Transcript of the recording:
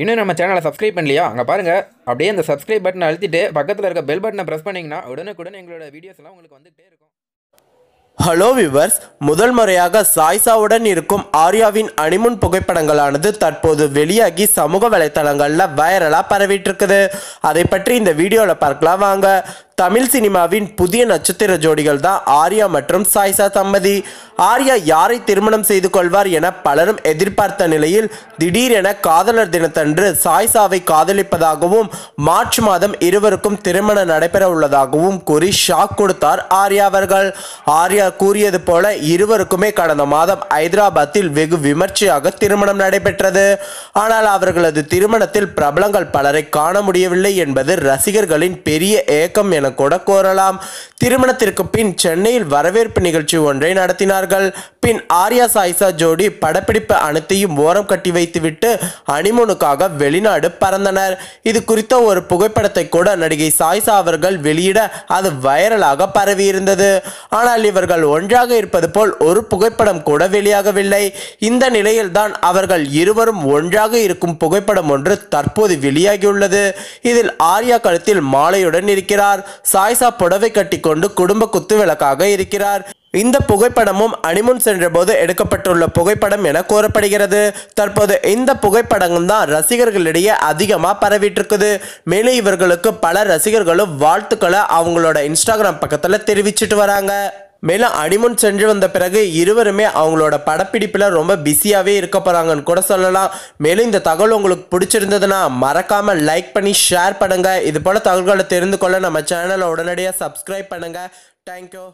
இன்னும் நம்ம சேனலை சப்ஸ்கிரைப் பண்ணலையா? அங்கே பாருங்கள் அப்படியே அந்த சப்ஸ்கிரைப் பட்டனை அழுத்திட்டு பக்கத்தில் இருக்க பெல் பட்டனை ப்ரெஸ் பண்ணிங்கன்னா உடனுக்குடன் எங்களோட வீடியோஸ் எல்லாம் உங்களுக்கு வந்துகிட்டே இருக்கும். ஹலோ விவர்ஸ் முதல் முறையாக சாய்ஸாவுடன் இருக்கும் ஆர்யாவின் அனிமுன் புகைப்படங்களானது தற்போது வெளியாகி சமூக வலைத்தளங்களில் வைரலாக பரவிட்டு இருக்குது. அதை பற்றி இந்த வீடியோவில் பார்க்கலாம். வாங்க தமிழ் சினிமாவின் புதிய நட்சத்திர ஜோடிகள் தான் ஆர்யா மற்றும் சாய்சா தம்பதி. ஆர்யா யாரை திருமணம் செய்து கொள்வார் என பலரும் எதிர்பார்த்த நிலையில் திடீரென காதலர் தினத்தன்று சாய்சாவை காதலிப்பதாகவும் மார்ச் மாதம் இருவருக்கும் திருமணம் நடைபெற உள்ளதாகவும் கூறி ஷாக் கொடுத்தார் ஆர்யா அவர்கள். ஆர்யா கூறியது போல இருவருக்குமே கடந்த மாதம் ஐதராபாத்தில் வெகு விமர்சையாக திருமணம் நடைபெற்றது. ஆனால் அவர்களது திருமணத்தில் பிரபலங்கள் பலரை காண முடியவில்லை என்பது ரசிகர்களின் பெரிய ஏக்கம் என கூட கூறலாம் திருமணத்திற்கு பின் சென்னையில் வரவேற்பு நிகழ்ச்சி ஒன்றை நடத்தினார்கள். பின் ஆர்யா சாய்சா ஜோடி படப்பிடிப்பு அனைத்தையும் ஓரம் கட்டி வைத்துவிட்டு அனிமனுக்காக வெளிநாடு பறந்தனர். இது குறித்த ஒரு புகைப்படத்தை கூட நடிகை சாய்சா அவர்கள் வெளியிட அது வைரலாக பரவியிருந்தது. ஆனால் இவர்கள் ஒன்றாக இருப்பது போல் ஒரு புகைப்படம் கூட வெளியாகவில்லை. இந்த நிலையில்தான் அவர்கள் இருவரும் ஒன்றாக இருக்கும் புகைப்படம் ஒன்று தற்போது வெளியாகியுள்ளது. இதில் ஆர்யா கழுத்தில் மாலையுடன் இருக்கிறார். சாய்சா புடவை கட்டிக்கொண்டு குடும்ப குத்துவிளக்காக இருக்கிறார். இந்த புகைப்படமும் அனிமுன் சென்றபோது எடுக்கப்பட்டுள்ள புகைப்படம் என கூறப்படுகிறது. தற்போது இந்த புகைப்படமும் தான் ரசிகர்களிடையே அதிகமாக பரவிட்டு இருக்குது மேலும் இவர்களுக்கு பல ரசிகர்களும் வாழ்த்துக்களை அவங்களோட இன்ஸ்டாகிராம் பக்கத்தில் தெரிவிச்சிட்டு வராங்க. மேலும் அடிமுன் சென்று வந்த பிறகு இருவருமே அவங்களோட படப்பிடிப்பில் ரொம்ப பிஸியாகவே இருக்க போகிறாங்கன்னு கூட சொல்லலாம். மேலும் இந்த தகவல் உங்களுக்கு பிடிச்சிருந்ததுன்னா மறக்காமல் லைக் பண்ணி ஷேர் பண்ணுங்கள் இது போல் தகவல்களை தெரிந்து கொள்ள நம்ம சேனலை உடனடியாக சப்ஸ்கிரைப் பண்ணுங்கள் தேங்க்யூ